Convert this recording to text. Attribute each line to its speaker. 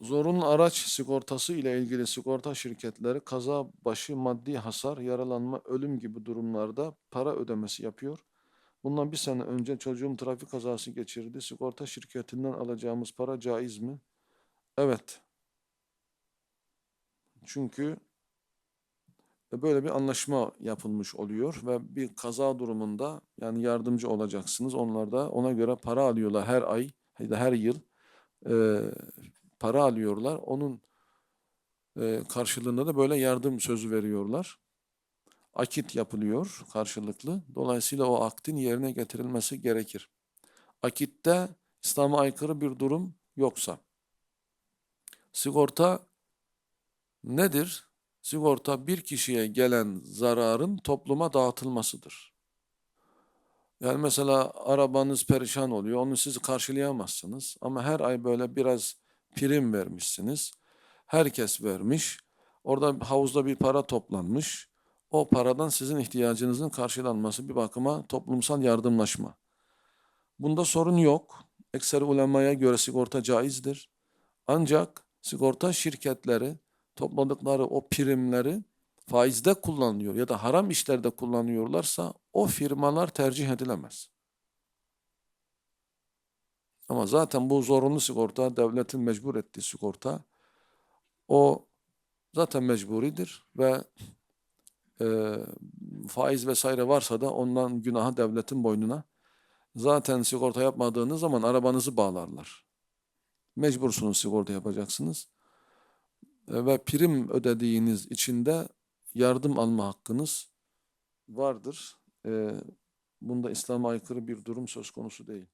Speaker 1: Zorunlu araç sigortası ile ilgili sigorta şirketleri kaza başı maddi hasar, yaralanma, ölüm gibi durumlarda para ödemesi yapıyor. Bundan bir sene önce çocuğum trafik kazası geçirdi. Sigorta şirketinden alacağımız para caiz mi? Evet. Çünkü böyle bir anlaşma yapılmış oluyor ve bir kaza durumunda yani yardımcı olacaksınız. Onlar da ona göre para alıyorlar her ay her yıl e, para alıyorlar. Onun e, karşılığında da böyle yardım sözü veriyorlar. Akit yapılıyor karşılıklı. Dolayısıyla o aktin yerine getirilmesi gerekir. Akitte İslam'a aykırı bir durum yoksa. Sigorta nedir? Sigorta bir kişiye gelen zararın topluma dağıtılmasıdır. Yani mesela arabanız perişan oluyor, onu siz karşılayamazsınız. Ama her ay böyle biraz prim vermişsiniz. Herkes vermiş. Orada havuzda bir para toplanmış. O paradan sizin ihtiyacınızın karşılanması bir bakıma toplumsal yardımlaşma. Bunda sorun yok. Ekser ulemaya göre sigorta caizdir. Ancak sigorta şirketleri topladıkları o primleri faizde kullanıyor ya da haram işlerde kullanıyorlarsa o firmalar tercih edilemez. Ama zaten bu zorunlu sigorta, devletin mecbur ettiği sigorta, o zaten mecburidir ve e, faiz vesaire varsa da ondan günahı devletin boynuna. Zaten sigorta yapmadığınız zaman arabanızı bağlarlar. Mecbursunuz sigorta yapacaksınız. E, ve prim ödediğiniz için de yardım alma hakkınız vardır. E, bunda İslam'a aykırı bir durum söz konusu değil.